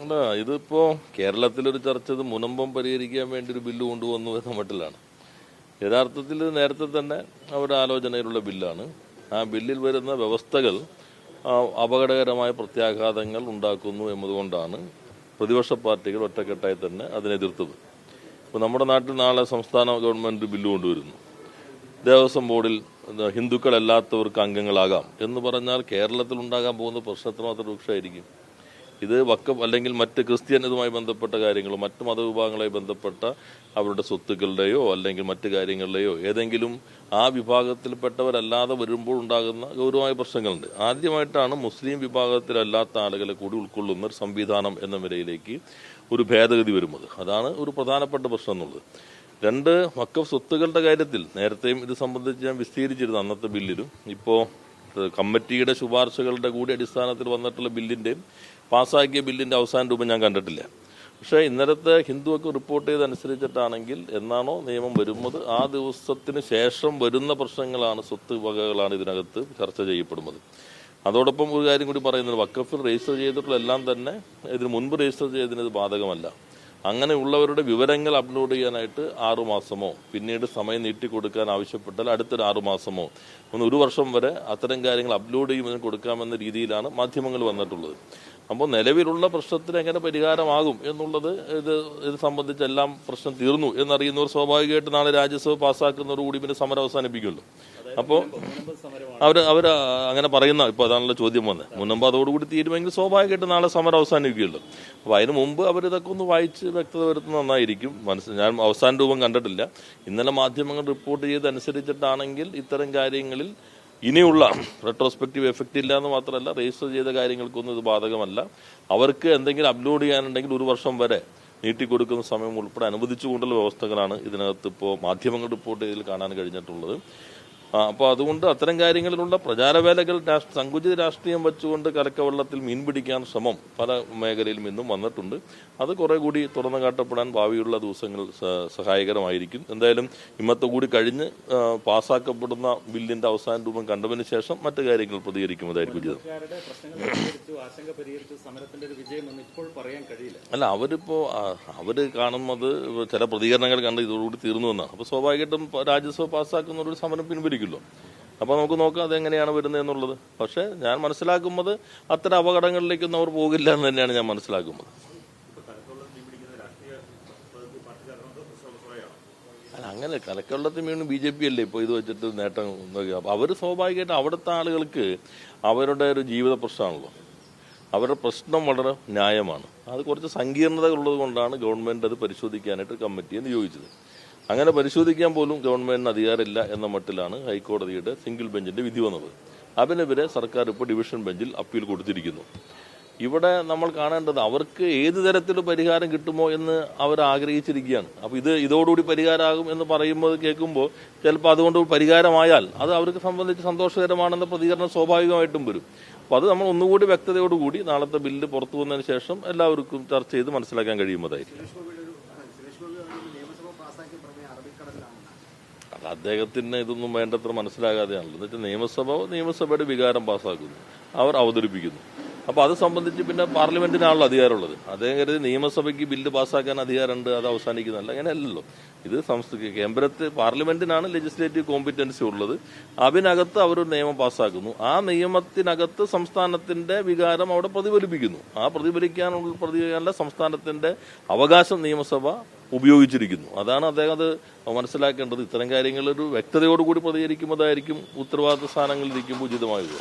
അല്ല ഇതിപ്പോ കേരളത്തിലൊരു ചർച്ച ഇത് മുനമ്പം പരിഹരിക്കാൻ വേണ്ടി ഒരു ബില്ല് കൊണ്ടുവന്നു എന്ന മട്ടിലാണ്. യഥാർത്ഥത്തിൽ നേരത്തെ തന്നെ അവരുടെ ആലോചനയിലുള്ള ബില്ലാണ്. ആ ബില്ലിൽ വരുന്ന വ്യവസ്ഥകൾ അപകടകരമായ പ്രത്യാഘാതങ്ങൾ ഉണ്ടാക്കുന്നു എന്നതുകൊണ്ടാണ് പ്രതിപക്ഷ പാർട്ടികൾ ഒറ്റക്കെട്ടായി തന്നെ അതിനെതിർത്തത് ഇപ്പോൾ നമ്മുടെ നാട്ടിൽ നാളെ സംസ്ഥാന ഗവൺമെന്റ് ബില്ല് കൊണ്ടുവരുന്നു. ദേവസ്വം ബോർഡിൽ ഹിന്ദുക്കളല്ലാത്തവർക്ക് അംഗങ്ങളാകാം എന്ന് പറഞ്ഞാൽ കേരളത്തിൽ ഉണ്ടാകാൻ പോകുന്ന പ്രശ്നത്തിന് മാത്രം രൂക്ഷമായിരിക്കും? ഇത് വക്കം അല്ലെങ്കിൽ മറ്റ് ക്രിസ്ത്യൻ ഇതുമായി ബന്ധപ്പെട്ട കാര്യങ്ങളോ മറ്റ് മതവിഭാഗങ്ങളുമായി ബന്ധപ്പെട്ട അവരുടെ സ്വത്തുക്കളുടെയോ അല്ലെങ്കിൽ മറ്റ് കാര്യങ്ങളുടെയോ ഏതെങ്കിലും ആ വിഭാഗത്തിൽപ്പെട്ടവരല്ലാതെ വരുമ്പോൾ ഉണ്ടാകുന്ന ഗൗരവമായ പ്രശ്നങ്ങളുണ്ട്. ആദ്യമായിട്ടാണ് മുസ്ലിം വിഭാഗത്തിലല്ലാത്ത ആളുകളെ കൂടി ഉൾക്കൊള്ളുന്ന ഒരു സംവിധാനം എന്ന നിലയിലേക്ക് ഒരു ഭേദഗതി വരുന്നത്. അതാണ് ഒരു പ്രധാനപ്പെട്ട പ്രശ്നം എന്നുള്ളത്. രണ്ട് വക്കഫ് സ്വത്തുക്കളുടെ കാര്യത്തിൽ നേരത്തെയും ഇത് സംബന്ധിച്ച് ഞാൻ വിസ്തീരിച്ചിരുന്നു അന്നത്തെ ബില്ലിലും. ഇപ്പോൾ കമ്മിറ്റിയുടെ ശുപാർശകളുടെ കൂടി അടിസ്ഥാനത്തിൽ വന്നിട്ടുള്ള ബില്ലിന്റെയും പാസ്സാക്കിയ ബില്ലിന്റെ അവസാന രൂപം ഞാൻ കണ്ടിട്ടില്ല. പക്ഷേ ഇന്നലത്തെ ഹിന്ദുവൊക്കെ റിപ്പോർട്ട് ചെയ്തനുസരിച്ചിട്ടാണെങ്കിൽ എന്നാണോ നിയമം വരുന്നത് ആ ദിവസത്തിന് ശേഷം വരുന്ന പ്രശ്നങ്ങളാണ് സ്വത്ത് വകകളാണ് ഇതിനകത്ത് ചർച്ച ചെയ്യപ്പെടുന്നത്. അതോടൊപ്പം ഒരു കാര്യം കൂടി പറയുന്നത് വക്കഫിൽ രജിസ്റ്റർ ചെയ്തിട്ടുള്ള എല്ലാം തന്നെ ഇതിന് മുൻപ് രജിസ്റ്റർ ചെയ്തതിന് ഇത് ബാധകമല്ല. അങ്ങനെയുള്ളവരുടെ വിവരങ്ങൾ അപ്ലോഡ് ചെയ്യാനായിട്ട് ആറുമാസമോ പിന്നീട് സമയം നീട്ടി കൊടുക്കാൻ ആവശ്യപ്പെട്ടാൽ അടുത്തൊരു ആറുമാസമോ ഒന്ന് ഒരു വർഷം വരെ അത്തരം കാര്യങ്ങൾ അപ്ലോഡ് ചെയ്യുന്നതിന് കൊടുക്കാമെന്ന രീതിയിലാണ് മാധ്യമങ്ങൾ വന്നിട്ടുള്ളത്. അപ്പോൾ നിലവിലുള്ള പ്രശ്നത്തിന് എങ്ങനെ പരിഹാരമാകും എന്നുള്ളത് ഇത് ഇത് സംബന്ധിച്ച് എല്ലാം പ്രശ്നം തീർന്നു എന്നറിയുന്നവർ സ്വാഭാവികമായിട്ട് നാളെ രാജ്യസഭ പാസ്സാക്കുന്നതോടുകൂടി പിന്നെ സമരം അവസാനിപ്പിക്കുമല്ലോ. അപ്പോൾ അവർ അവർ അങ്ങനെ പറയുന്ന ഇപ്പോൾ അതാണല്ലോ ചോദ്യം വന്നത് മുന്നമ്പ് അതോടുകൂടി തീരുമെങ്കിൽ സ്വാഭാവികമായിട്ട് നാളെ സമരം അവസാനിക്കുകയുള്ളൂ അപ്പോൾ അതിന് മുമ്പ് അവർ ഇതൊക്കെ ഒന്ന് വായിച്ച് വ്യക്തത വരുത്തുന്ന നന്നായിരിക്കും. മനസ്സിൽ ഞാൻ അവസാന രൂപം കണ്ടിട്ടില്ല. ഇന്നലെ മാധ്യമങ്ങൾ റിപ്പോർട്ട് ചെയ്തനുസരിച്ചിട്ടാണെങ്കിൽ ഇത്തരം കാര്യങ്ങളിൽ ഇനിയുള്ള റെട്രോസ്പെക്റ്റീവ് എഫക്റ്റ് ഇല്ല എന്ന് മാത്രമല്ല രജിസ്റ്റർ ചെയ്ത കാര്യങ്ങൾക്കൊന്നും ഇത് ബാധകമല്ല. അവർക്ക് എന്തെങ്കിലും അപ്ലോഡ് ചെയ്യാനുണ്ടെങ്കിൽ ഒരു വർഷം വരെ നീട്ടിക്കൊടുക്കുന്ന സമയം ഉൾപ്പെടെ അനുവദിച്ചുകൊണ്ടുള്ള വ്യവസ്ഥകളാണ് ഇതിനകത്ത് ഇപ്പോൾ മാധ്യമങ്ങൾ റിപ്പോർട്ട് ചെയ്തതിൽ കാണാൻ കഴിഞ്ഞിട്ടുള്ളത്. അപ്പോൾ അതുകൊണ്ട് അത്തരം കാര്യങ്ങളിലുള്ള പ്രചാരവേലകൾ രാഷ്ട്ര സങ്കുചിത രാഷ്ട്രീയം വെച്ചുകൊണ്ട് കലക്കവെള്ളത്തിൽ മീൻ പിടിക്കാൻ ശ്രമം പല മേഖലയിലും ഇന്നും വന്നിട്ടുണ്ട്. അത് കുറേ കൂടി തുറന്നു കാട്ടപ്പെടാൻ ഭാവിയുള്ള ദിവസങ്ങൾ സഹായകരമായിരിക്കും. എന്തായാലും ഇമ്മത്തെ കൂടി കഴിഞ്ഞ് പാസ്സാക്കപ്പെടുന്ന ബില്ലിന്റെ അവസാന രൂപം കണ്ടതിന് ശേഷം മറ്റു കാര്യങ്ങൾ ഉചിതം. ഇപ്പോൾ പറയാൻ കഴിയില്ല. അല്ല അവരിപ്പോ അവർ കാണുന്നത് ചില പ്രതികരണങ്ങൾ കണ്ട് ഇതോടുകൂടി തീർന്നു എന്നാണ് അപ്പോൾ സ്വാഭാവികമായിട്ടും രാജ്യസഭ പാസ്സാക്കുന്ന ഒരു സമരം പിൻവലിക്കുമല്ലോ അപ്പോൾ നമുക്ക് നോക്കാം അതെങ്ങനെയാണ് വരുന്നത് എന്നുള്ളത്. പക്ഷേ ഞാൻ മനസ്സിലാക്കുന്നത് അത്തരം അപകടങ്ങളിലേക്കൊന്നും അവർ പോകില്ല എന്ന് തന്നെയാണ് ഞാൻ മനസ്സിലാക്കുന്നത്. അല്ല അങ്ങനെ കലക്കവെള്ളത്തിൽ വീണ്ടും ബി ജെ പി അല്ലേ ഇപ്പോൾ ഇത് വെച്ചിട്ട് നേട്ടം നോക്കുക അപ്പോൾ അവർ സ്വാഭാവികമായിട്ട് അവിടുത്തെ ആളുകൾക്ക് അവരുടെ ഒരു ജീവിത പ്രശ്നമാണല്ലോ. അവരുടെ പ്രശ്നം വളരെ ന്യായമാണ്. അത് കുറച്ച് സങ്കീർണതകളുള്ളത് കൊണ്ടാണ് ഗവൺമെന്റ് അത് പരിശോധിക്കാനായിട്ട് കമ്മിറ്റിയെ നിയോഗിച്ചത്. അങ്ങനെ പരിശോധിക്കാൻ പോലും ഗവൺമെന്റിന് അധികാരമില്ല എന്ന മട്ടിലാണ് ഹൈക്കോടതിയുടെ സിംഗിൾ ബെഞ്ചിന്റെ വിധി വന്നത്. അതിനെതിരെ സർക്കാർ ഇപ്പോൾ ഡിവിഷൻ ബെഞ്ചിൽ അപ്പീൽ കൊടുത്തിരിക്കുന്നു. ഇവിടെ നമ്മൾ കാണേണ്ടത് അവർക്ക് ഏത് തരത്തിലുള്ള പരിഹാരം കിട്ടുമോ എന്ന് അവർ ആഗ്രഹിച്ചിരിക്കുകയാണ്. അപ്പോൾ ഇത് ഇതോടുകൂടി പരിഹാരമാകും എന്ന് പറയുമ്പോൾ കേൾക്കുമ്പോൾ ചിലപ്പോൾ അതുകൊണ്ട് പരിഹാരമായാൽ അത് അവർക്ക് സംബന്ധിച്ച് സന്തോഷകരമാണെന്ന പ്രതികരണം സ്വാഭാവികമായിട്ടും വരും. അപ്പോൾ അത് നമ്മൾ ഒന്നുകൂടി വ്യക്തതയോടുകൂടി നാളത്തെ ബില്ല് പുറത്തു വന്നതിന് ശേഷം എല്ലാവർക്കും ചർച്ച ചെയ്ത് മനസ്സിലാക്കാൻ കഴിയുന്നതായിരിക്കും. അത് അദ്ദേഹത്തിന് ഇതൊന്നും വേണ്ടത്ര മനസ്സിലാകാതെയാണല്ലോ. എന്നിട്ട് നിയമസഭ നിയമസഭയുടെ വികാരം പാസ്സാക്കുന്നു അവർ അവതരിപ്പിക്കുന്നു. അപ്പൊ അത് സംബന്ധിച്ച് പിന്നെ പാർലമെന്റിനാണല്ലോ അധികാരമുള്ളത്. അതേ കരുതി നിയമസഭയ്ക്ക് ബില്ല് പാസ്സാക്കാൻ അധികാരമുണ്ട് അത് അവസാനിക്കുന്നതല്ല. അങ്ങനെയല്ലല്ലോ. ഇത് സംസ്ഥാന കേന്ദ്രത്ത് പാർലമെന്റിനാണ് ലെജിസ്ലേറ്റീവ് കോമ്പിറ്റൻസി ഉള്ളത്. അതിനകത്ത് അവർ നിയമം പാസ്സാക്കുന്നു. ആ നിയമത്തിനകത്ത് സംസ്ഥാനത്തിന്റെ വികാരം അവിടെ പ്രതിഫലിപ്പിക്കുന്നു. ആ പ്രതിഫലിക്കാനുള്ള പ്രതിഫലിക്കാനുള്ള സംസ്ഥാനത്തിന്റെ അവകാശം നിയമസഭ ഉപയോഗിച്ചിരിക്കുന്നു. അതാണ് അദ്ദേഹം അത് മനസ്സിലാക്കേണ്ടത്. ഇത്തരം കാര്യങ്ങളൊരു വ്യക്തതയോടുകൂടി പ്രതികരിക്കുമ്പോഴായിരിക്കും ഉത്തരവാദിത്ത സ്ഥാനങ്ങളിൽ ഇരിക്കുമ്പോൾ ഉചിതമാകുക